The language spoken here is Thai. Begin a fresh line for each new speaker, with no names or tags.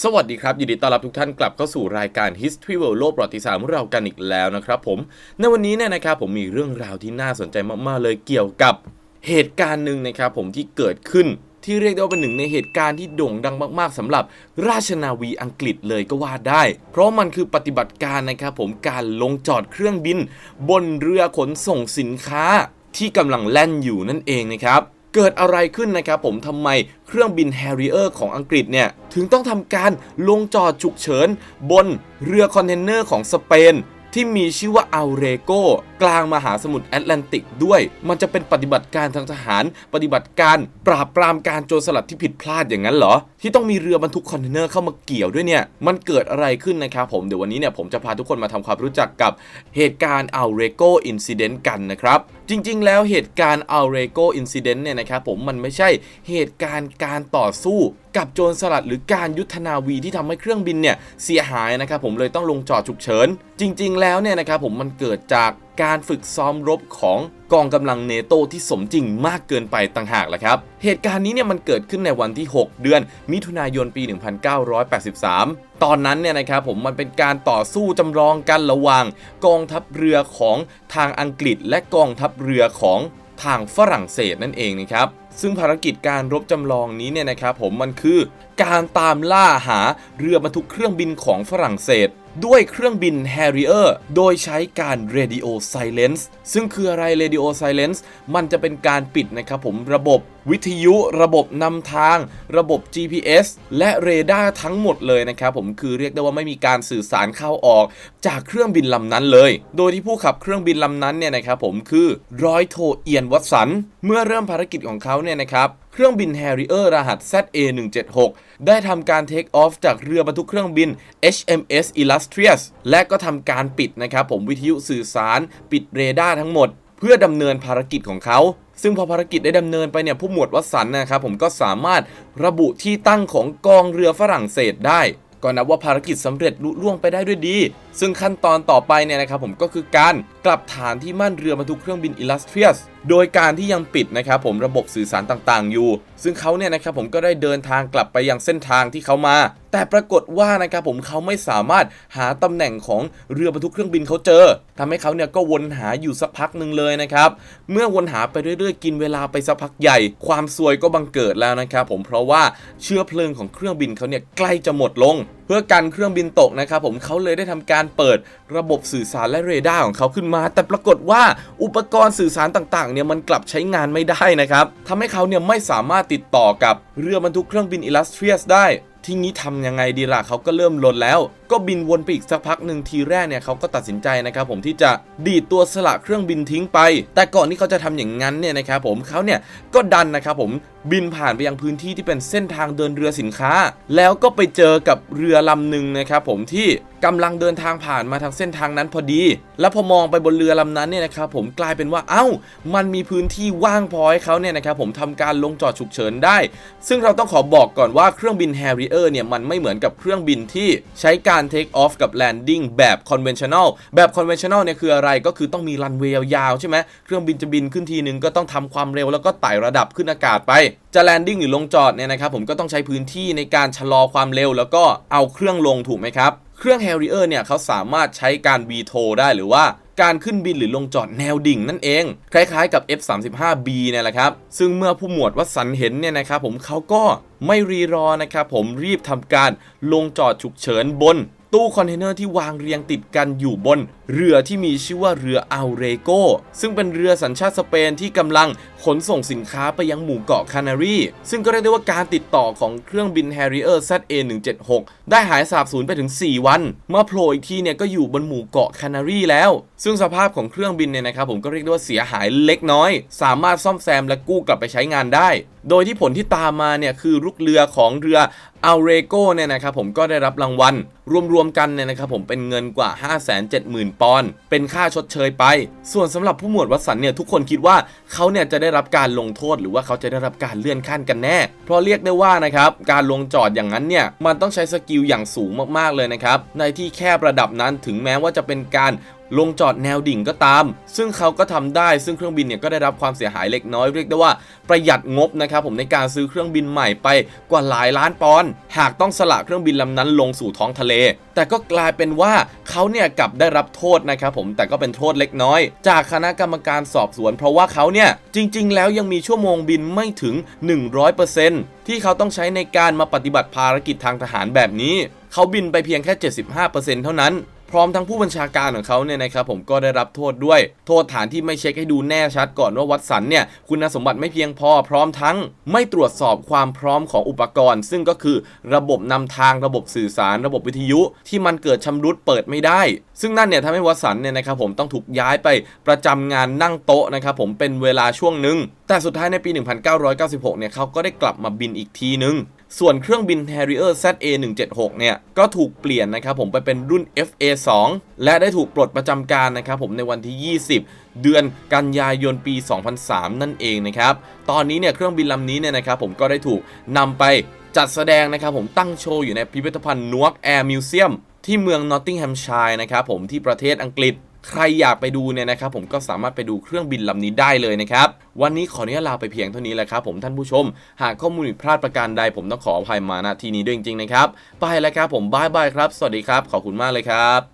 สวัสดีครับยินดีต้อนรับทุกท่านกลับเข้าสู่รายการ History World โลกประวัติศาสตร์ของเรากันอีกแล้วนะครับผม ในวันนี้เนี่ยนะครับผมมีเรื่องราวที่น่าสนใจมากๆเลยเกี่ยวกับเหตุการณ์หนึ่งนะครับผมที่เกิดขึ้นที่เรียกได้ว่าเป็นหนึ่งในเหตุการณ์ที่โด่งดังมาก ๆสำหรับราชนาวีอังกฤษเลยก็ว่าได้ เพราะมันคือปฏิบัติการนะครับผมการลงจอดเครื่องบิน บนเรือขนส่งสินค้าที่กำลังแล่นอยู่นั่นเองนะครับ เกิดอะไรขึ้นนะครับผมทำไมเครื่องบิน Harrier ของอังกฤษเนี่ย ถึงต้องทำการลงจอดฉุกเฉิน บนเรือคอนเทนเนอร์ของสเปนที่มีชื่อว่าอัลเรโก กลางมหาสมุทรแอตแลนติกด้วย มันจะเป็นปฏิบัติการทางทหาร ปฏิบัติการปราบปรามการโจรสลัดที่ผิดพลาดอย่างนั้นเหรอ ที่ต้องมีเรือบรรทุกคอนเทนเนอร์เข้ามาเกี่ยวด้วยเนี่ย มันเกิดอะไรขึ้นนะครับผม เดี๋ยววันนี้เนี่ยผมจะพาทุกคนมาทำความรู้จักกับเหตุการณ์อัลเรโกอินซิเดนต์กันนะครับ จริง ๆ แล้วเหตุการณ์อัลเรโกอินซิเดนต์เนี่ยนะครับผมมันไม่ใช่เหตุการณ์การต่อสู้กับโจรสลัดหรือการยุทธนาวีที่ทำให้เครื่องบินเนี่ยเสียหายนะครับผมเลยต้องลงจอดฉุกเฉิน จริง ๆ แล้วเนี่ยนะครับผมมันเกิดจากการฝึกซ้อมรบของกองกำลังเนโตที่สมจริงมากเกินไปต่างหากแหละครับ เหตุการณ์นี้เนี่ยมันเกิดขึ้นในวันที่ 6 เดือน มิถุนายนปี 1983 ตอนนั้นเนี่ยนะครับผมมันเป็นการต่อสู้จำลองกันระหว่างกองทัพเรือของทางอังกฤษ และกองทัพเรือของทางฝรั่งเศสนั่นเองนะครับซึ่งภารกิจการรบจำลองนี้เนี่ยนะครับผมมันคือการตามล่าหาเรือบรรทุกเครื่องบินของฝรั่งเศส ด้วยเครื่องบิน Harrier โดยใช้การ Radio Silence ซึ่งคืออะไร Radio Silence มันจะเป็นการปิดนะครับผมระบบวิทยุระบบนำทาง ระบบ GPS และเรดาร์ทั้งหมดเลยนะครับผมคือเรียกได้ว่าไม่มีการสื่อสารเข้าออกจากเครื่องบินลำนั้นเลย โดยที่ผู้ขับเครื่องบินลำนั้นเนี่ยนะครับผมคือร้อยโทเอียนวัตสัน เมื่อเริ่มภารกิจของเขาเนี่ยนะครับ เครื่องบิน Harrier รหัส ZA176 ได้ทำการเทคออฟจากเรือบรรทุกเครื่องบิน HMS Illustrious และก็ทำการปิดนะครับผมวิทยุสื่อสารปิดเรดาร์ทั้งหมด เพื่อดำเนินภารกิจของเขาซึ่งพอภารกิจได้ดำเนินไปเนี่ยผู้หมวดวัสันนะครับผมก็สามารถระบุที่ตั้งของกองเรือฝรั่งเศสได้ ก็นับว่าภารกิจสำเร็จลุล่วงไปได้ด้วยดี ซึ่งขั้นตอนต่อไปเนี่ยนะครับผมก็คือการกลับฐานที่มั่นเรือบรรทุกเครื่องบิน Illustrious โดยการที่ยังปิดนะครับผมระบบสื่อสารต่างๆ อยู่ ซึ่งเขาเนี่ยนะครับผมก็ได้เดินทางกลับไปยังเส้นทางที่เขามา แต่ปรากฏว่านะครับผมเขาไม่สามารถหาตำแหน่งของเรือบรรทุกเครื่องบินเขาเจอทำให้เขาเนี่ยก็วนหาอยู่สักพักหนึ่งเลยนะครับ เมื่อวนหาไปเรื่อยๆ กินเวลาไปสักพักใหญ่ ความซวยก็บังเกิดแล้วนะครับผมเพราะว่าเชื้อเพลิงของเครื่องบินเขาเนี่ยใกล้จะหมดลงเพื่อกันเครื่องบินตกนะครับผมเขาเลยได้ทำการเปิดระบบสื่อสารและเรดาร์ของเขาขึ้นมา แต่ปรากฏว่าอุปกรณ์สื่อสารต่างๆเนี่ยมันกลับใช้งานไม่ได้นะครับทำให้เขาเนี่ยไม่สามารถติดต่อกับเรือบรรทุกเครื่องบินอิลัสเทรียสได้ ทีนี้ทำยังไงดีล่ะเขาก็เริ่มลนแล้ว ก็บินวนไปอีกสักพักหนึ่งทีแรกเนี่ยเขาก็ตัดสินใจนะครับผมที่จะดีดตัวสละเครื่องบินทิ้งไป แต่ก่อนที่เขาจะทำอย่างนั้นเนี่ยนะครับผมเขาเนี่ยก็ดันนะครับผมบินผ่านไปยังพื้นที่ที่เป็นเส้นทางเดินเรือสินค้า แล้วก็ไปเจอกับเรือลำหนึ่งนะครับผมที่กำลังเดินทางผ่านมาทางเส้นทางนั้นพอดี แล้วพอมองไปบนเรือลำนั้นเนี่ยนะครับผมกลายเป็นว่า เอ้า มันมีพื้นที่ว่างพอให้เขาเนี่ยนะครับผมทำการลงจอดฉุกเฉินได้ ซึ่งเราต้องขอบอกก่อนว่าเครื่องบิน Harrier เนี่ยมันไม่เหมือนกับเครื่องบินที่ใช้การ take off กับ landing แบบ conventional แบบ conventional เนี่ยคืออะไรก็คือต้องมีรันเวย์ยาวใช่ไหมเครื่องบินจะบินขึ้นทีนึงก็ต้องทำความเร็วแล้วก็ไต่ระดับขึ้นอากาศไปจะ landing หรือลงจอดเนี่ยนะครับผมก็ต้องใช้พื้นที่ในการชะลอความเร็ว แล้วก็เอาเครื่องลงถูกไหมครับ เครื่อง Harrier เนี่ยเขาสามารถใช้การ VTOL ได้หรือว่า การขึ้นบินหรือลงจอดแนวดิ่งนั่นเอง คล้ายๆกับ F35B เนี่ยแหละครับ ซึ่งเมื่อผู้หมวดวัสันเห็นเนี่ยนะครับผมเขาก็ไม่รีรอนะครับผมรีบทำการลงจอดฉุกเฉินบนตู้คอนเทนเนอร์ที่วางเรียงติดกันอยู่บน เรือที่มีชื่อว่าเรืออัลเรโกซึ่งเป็นเรือสัญชาติสเปนที่กำลังขนส่งสินค้าไปยังหมู่เกาะคานารีซึ่งก็เรียกได้ว่าการติดต่อของเครื่องบิน Harrier ZA176 ได้หายสาบสูญไปถึง 4 วัน เมื่อโผล่อีกทีเนี่ยก็อยู่บนหมู่เกาะคานารีแล้ว ซึ่งสภาพของเครื่องบินเนี่ยนะครับผมก็เรียกได้ว่าเสียหายเล็กน้อย สามารถซ่อมแซมและกู้กลับไปใช้งานได้ โดยที่ผลที่ตามมาเนี่ยคือลูกเรือของเรืออัลเรโกเนี่ยนะครับผมก็ได้รับรางวัล รวมๆกันเนี่ยนะครับผมเป็นเงินกว่า 570,000ปอนด์เป็นค่าชดเชยไป ส่วนสำหรับผู้หมวดวัสันเนี่ยทุกคนคิดว่าเขาเนี่ยจะได้รับการลงโทษหรือว่าเขาจะได้รับการเลื่อนขั้นกันแน่ เพราะเรียกได้ว่านะครับการลงจอดอย่างนั้นเนี่ยมันต้องใช้สกิลอย่างสูงมากๆเลยนะครับในที่แคบระดับนั้นถึงแม้ว่าจะเป็นการ ลงจอดแนวดิ่งก็ตาม ซึ่งเขาก็ทำได้ซึ่งเครื่องบินเนี่ยก็ได้รับความเสียหายเล็กน้อยเรียกได้ว่าประหยัดงบนะครับผมในการซื้อเครื่องบินใหม่ไปกว่าหลายล้านปอนด์หากต้องสละเครื่องบินลำนั้นลงสู่ท้องทะเล แต่ก็กลายเป็นว่าเขาเนี่ยกลับได้รับโทษนะครับผมแต่ก็เป็นโทษเล็กน้อย จากคณะกรรมการสอบสวน เพราะว่าเขาเนี่ยจริง ๆ แล้วยังมีชั่วโมงบินไม่ถึง 100%ที่เขาต้องใช้ในการมาปฏิบัติภารกิจทางทหารแบบนี้ เขาบินไปเพียงแค่ 75%เท่านั้น พร้อมทั้งผู้บัญชาการของเขาเนี่ยนะครับผมก็ได้รับโทษด้วย โทษฐานที่ไม่เช็คให้ดูแน่ชัดก่อนว่าวัดสันเนี่ยคุณสมบัติไม่เพียงพอพร้อมทั้งไม่ตรวจสอบความพร้อมของอุปกรณ์ ซึ่งก็คือระบบนำทางระบบสื่อสาร ระบบวิทยุ ที่มันเกิดชำรุดเปิดไม่ได้ ซึ่งนั่นเนี่ยทำให้วัดสันเนี่ยนะครับผมต้องถูกย้ายไปประจำงานนั่งโต๊ะนะครับผมเป็นเวลาช่วงหนึ่งแต่สุดท้ายในปี 1996เนี่ยเขาก็ได้กลับมาบินอีกทีนึง ส่วนเครื่องบิน Harrier ZA 176 เนี่ยก็ถูกเปลี่ยนนะครับผมไปเป็นรุ่น FA 2 และได้ถูกปลดประจำการนะครับผมในวันที่ 20 เดือนกันยายนปี 2003 นั่นเองนะครับตอนนี้เนี่ยเครื่องบินลำนี้เนี่ยนะครับผมก็ได้ถูกนำไปจัดแสดงนะครับผมตั้งโชว์อยู่ในพิพิธภัณฑ์นวกแอร์มิวเซียมที่เมืองนอตติงแฮมชัยนะครับผมที่ประเทศอังกฤษ ใครอยากไปดูเนี่ยนะครับผมก็สามารถไปดูเครื่องบินลำนี้ได้เลยนะครับ วันนี้ขออนุญาตลาไปเพียงเท่านี้แหละครับผมท่านผู้ชม หากข้อมูลผิดพลาดประการใดผมต้องขออภัยมาณที่นี้ด้วยจริงๆนะครับ ไปแล้วครับผมบายบายครับ สวัสดีครับ ขอบคุณมากเลยครับ